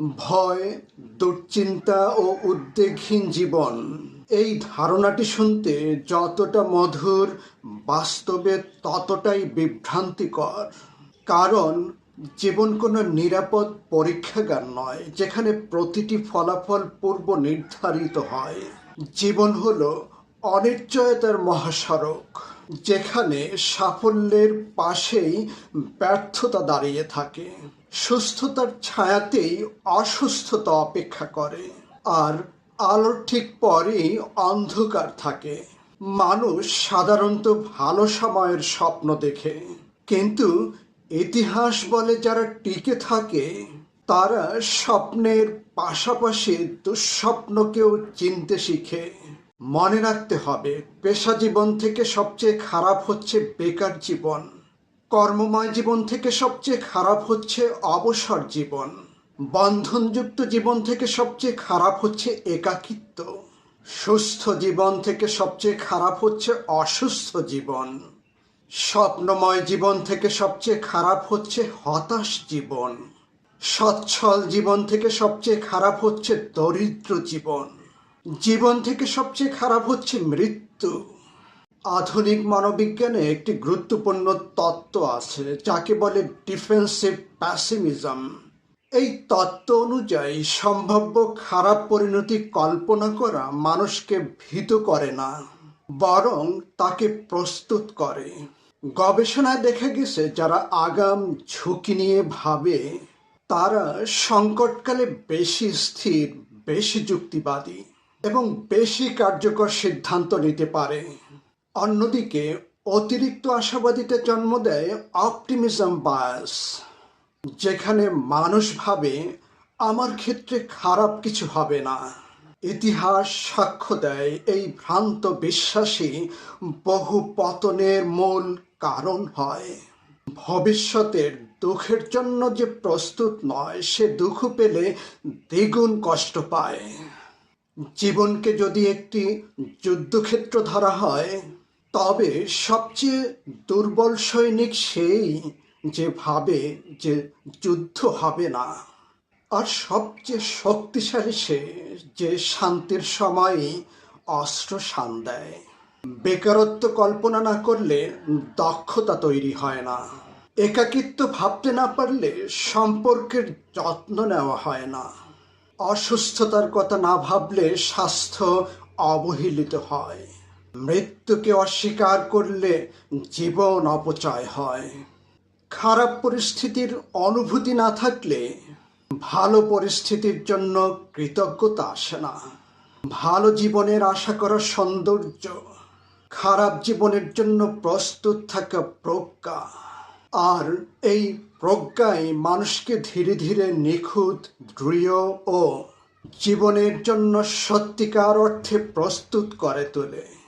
ভয়, দুশ্চিন্তা ও উদ্বেগহীন জীবন। এই ধারণাটি শুনতে যতটা মধুর, বাস্তবে ততটাই বিভ্রান্তিকর। কারণ, জীবন কোনো নিরাপদ পরীক্ষাগার নয়, যেখানে প্রতিটি ফলাফল পূর্ব নির্ধারিত হয়। জীবন হলো অনিশ্চয়তার মহাসড়ক, যেখানে সাফল্যের পাশেই ব্যর্থতা দাঁড়িয়ে থাকে। সুস্থতার ছায়াতেই অসুস্থতা অপেক্ষা করে। আর আলোর ঠিক পরেই অন্ধকার থাকে। মানুষ সাধারণত ভালো সময়ের স্বপ্ন দেখে। কিন্তু ইতিহাস বলে যারা টিকে থাকে, তারা স্বপ্নের পাশাপাশি দুঃস্বপ্নকেও চিনতে শিখে। মনে রাখতে হবে, পেশা জীবন থেকে সবচেয়ে খারাপ হচ্ছে বেকার জীবন। কর্মময় জীবন থেকে সবচেয়ে খারাপ হচ্ছে অবসর জীবন। বন্ধনযুক্ত জীবন থেকে সবচেয়ে খারাপ হচ্ছে একাকিত্ব। সুস্থ জীবন থেকে সবচেয়ে খারাপ হচ্ছে অসুস্থ জীবন। স্বপ্নময় জীবন থেকে সবচেয়ে খারাপ হচ্ছে হতাশ জীবন। সচ্ছল জীবন থেকে সবচেয়ে খারাপ হচ্ছে দরিদ্র জীবন। জীবন থেকে সবচেয়ে খারাপ হচ্ছে মৃত্যু। আধুনিক মনোবিজ্ঞানে একটি গুরুত্বপূর্ণ তত্ত্ব আছে, যাকে বলে ডিফেন্সিভ প্যাসিমিজম এই তত্ত্ব অনুযায়ী, সম্ভাব্য খারাপ পরিণতি কল্পনা করা মানুষকে ভীত করে না, বরং তাকে প্রস্তুত করে। গবেষণায় দেখা গেছে, যারা আগাম ঝুঁকি নিয়ে ভাবে, তারা সংকটকালে বেশি স্থির, বেশি যুক্তিবাদী এবং বেশি কার্যকর সিদ্ধান্ত নিতে পারে। অন্যদিকে, অতিরিক্ত আশাবাদিতে জন্ম দেয় অপটিমিজম বায়াস, যেখানে মানুষ ভাবে, আমার ক্ষেত্রে খারাপ কিছু হবে না। ইতিহাস সাক্ষ্য দেয় এই ভ্রান্ত বিশ্বাসী বহু পতনের মূল কারণ হয়। ভবিষ্যতের দুঃখের জন্য যে প্রস্তুত নয়, সে দুঃখ পেলে দ্বিগুণ কষ্ট পায়। জীবনকে যদি একটি যুদ্ধক্ষেত্র ধরা হয় তবে সবচেয়ে দুর্বল সৈনিক সেই যে ভাবে যে যুদ্ধ হবে না। আর সবচেয়ে শক্তিশালী সে যে শান্তির সময়ই অস্ত্র শান দেয়। বেকারত্ব কল্পনা না করলে দক্ষতা তৈরি হয় না। একাকিত্ব ভাবতে না পারলে সম্পর্কের যত্ন নেওয়া হয় না। অসুস্থতার কথা না ভাবলে স্বাস্থ্য অবহেলিত হয়। মৃত্যুকে অস্বীকার করলে জীবন অপচয় হয়। খারাপ পরিস্থিতির অনুভূতি না থাকলে ভালো পরিস্থিতির জন্য কৃতজ্ঞতা আসে না। ভালো জীবনের আশা করা সৌন্দর্য, খারাপ জীবনের জন্য প্রস্তুত থাকা প্রজ্ঞা। আর এই প্রজ্ঞাই মানুষকে ধীরে ধীরে নিখুঁত, দৃঢ় ও জীবনের জন্য সত্যিকার অর্থে প্রস্তুত করে তোলে।